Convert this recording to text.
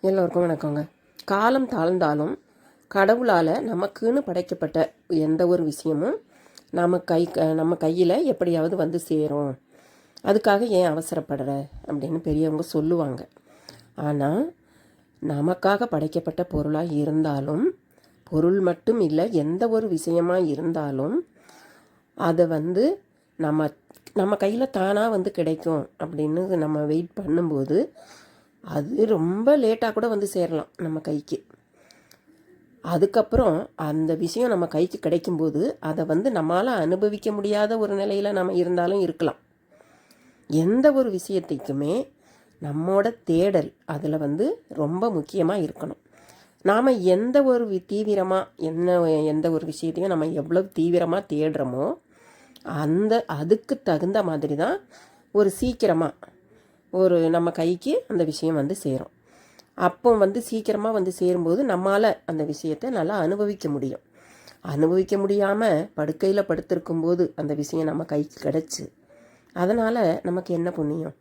எல்லோருக்கும் வணக்கங்க. காலம் தாழ்ந்தாலும் கடவுளால் நமக்குன்னு படைக்கப்பட்ட எந்த ஒரு விஷயமும் நம்ம கை க- நம்ம கையில் எப்படியாவது வந்து சேரும். அதுக்காக ஏன் அவசரப்படுற? அப்படின்னு பெரியவங்க சொல்லுவாங்க. ஆனால் நமக்காக படைக்கப்பட்ட பொருளாக இருந்தாலும் பொருள் மட்டும் இல்லை எந்த ஒரு விஷயமாக இருந்தாலும் அதை வந்து நம்ம நம்ம கையில் தானாக வந்து கிடைக்கும் அப்படின்னு நம்ம வெயிட் பண்ணும்போது அது ரொம்ப லேட்டாக கூட வந்து சேரலாம் நம்ம கைக்கு. அதுக்கப்புறம் அந்த விஷயம் நம்ம கைக்கு கிடைக்கும்போது அதை வந்து நம்மளால் அனுபவிக்க முடியாத ஒரு நிலையில் நம்ம இருந்தாலும் இருக்கலாம். எந்த ஒரு விஷயத்துக்குமே நம்மோட தேடல் அதில் வந்து ரொம்ப முக்கியமாக இருக்கணும். நாம் எந்த ஒரு தீவிரமாக என்ன எந்த ஒரு விஷயத்தையும் நம்ம எவ்வளோ தீவிரமாக தேடுறோமோ அந்த அதுக்கு தகுந்த மாதிரி தான் ஒரு சீக்கிரமாக ஒரு நம்ம கைக்கு அந்த விஷயம் வந்து சேரும். அப்போ வந்து சீக்கிரமாக வந்து சேரும்போது நம்மால் அந்த விஷயத்தை நல்லா அனுபவிக்க முடியும். அனுபவிக்க முடியாமல் படுக்கையில் படுத்திருக்கும்போது அந்த விஷயம் நம்ம கைக்கு கிடச்சி அதனால் நமக்கு என்ன புண்ணியம்?